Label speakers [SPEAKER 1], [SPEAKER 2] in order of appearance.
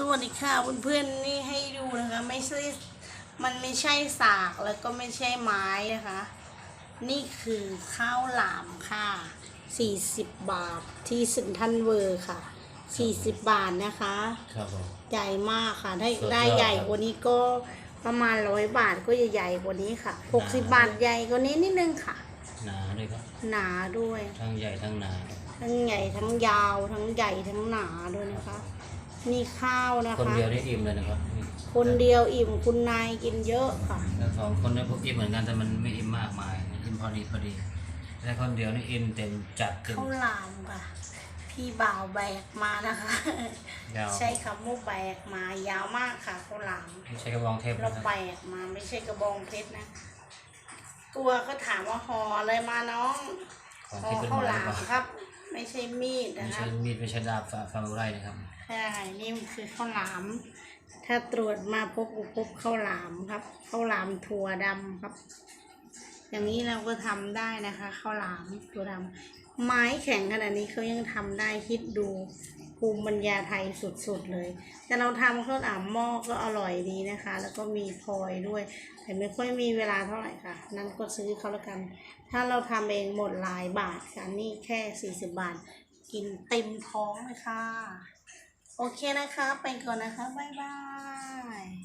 [SPEAKER 1] สวัสดีค่ะเพื่อนๆนี่ให้ดูนะคะ ไม่ใช่มันไม่ใช่สากแล้วก็ไม่ใช่ไม้นะคะ นี่คือข้าวหลามค่ะ 40 บาทที่สินทันเวอร์ค่ะ 40 บาทนะคะ
[SPEAKER 2] ครับผม
[SPEAKER 1] ใหญ่มากค่ะได้
[SPEAKER 2] สุดยอด
[SPEAKER 1] ได้ใหญ่
[SPEAKER 2] ครับ
[SPEAKER 1] กว่านี้ก็ประมาณร้อยบาทก็จะใหญ่กว่านี้ค่ะ 60 บาทใหญ่กว่านี้นิดนึงค่ะ
[SPEAKER 2] หนาด้วยครับ
[SPEAKER 1] หนาด้วย
[SPEAKER 2] ทั้งใหญ่ทั้งหนา
[SPEAKER 1] ทั้งใหญ่ทั้งยาวทั้งใหญ่ทั้งหนาด้วยนะคะ นี่ข้าวนะคะ
[SPEAKER 2] คนเดียวได้อิ่มเลยนะครับนี่
[SPEAKER 1] คนเดียวอิ่มคุณนายกินเยอะค่ะ
[SPEAKER 2] แล้วสองคนเนี่ยพวกอิ่มเหมือนกันแต่มันไม่อิ่มมากมายอิ่มพอดีพอดีแต่คนเดียวนี่อิ่มเต็มจัดเต็ม
[SPEAKER 1] ข้าวหลามค่ะ พี่บ่าวแบกมานะคะ
[SPEAKER 2] ยาว
[SPEAKER 1] ใช้คำว่าแบกมายาวมากค่ะข้าวหลาม
[SPEAKER 2] ไม่ใช่กระบองเทพ
[SPEAKER 1] เรา
[SPEAKER 2] นะครับ
[SPEAKER 1] แบกมาไม่ใช่กระบองเพชรนะ ตัวก็ถามว่าห่ออะไรมาน้อง
[SPEAKER 2] ของ
[SPEAKER 1] ห่อ
[SPEAKER 2] ที่เป็น
[SPEAKER 1] ข้าว
[SPEAKER 2] ไม้
[SPEAKER 1] หลาม
[SPEAKER 2] ก่อน
[SPEAKER 1] ครับ ไม่ใช่มีด
[SPEAKER 2] ไม่
[SPEAKER 1] นะ
[SPEAKER 2] ใช่
[SPEAKER 1] คะ
[SPEAKER 2] มีดไม่ใช่ดาบฝ่าฝ่ามือไรนะครับ
[SPEAKER 1] ใช่นี่มันคือข้าวหลาม ถ้าตรวจมาพบพบข้าวหลามครับข้าวหลามถั่วดำครับ อย่างนี้เราก็ทำได้นะคะข้าวหลามถั่วดำไม้แข็งขนาดนี้เขายังทำได้คิดดู ภูมิปัญญาไทยสุดๆเลย แต่เราทำข้าวหลามหม้อก็อร่อยดีนะคะ แล้วก็มีพลอยด้วย แต่ไม่ค่อยมีเวลาเท่าไหร่ค่ะ นั้นก็ซื้อเขาแล้วกัน ถ้าเราทำเองหมดหลายบาทค่ะ นี่แค่ 40 บาท กินเต็มท้องเลยค่ะ โอเคนะคะ ไปก่อนนะคะ บ๊ายบาย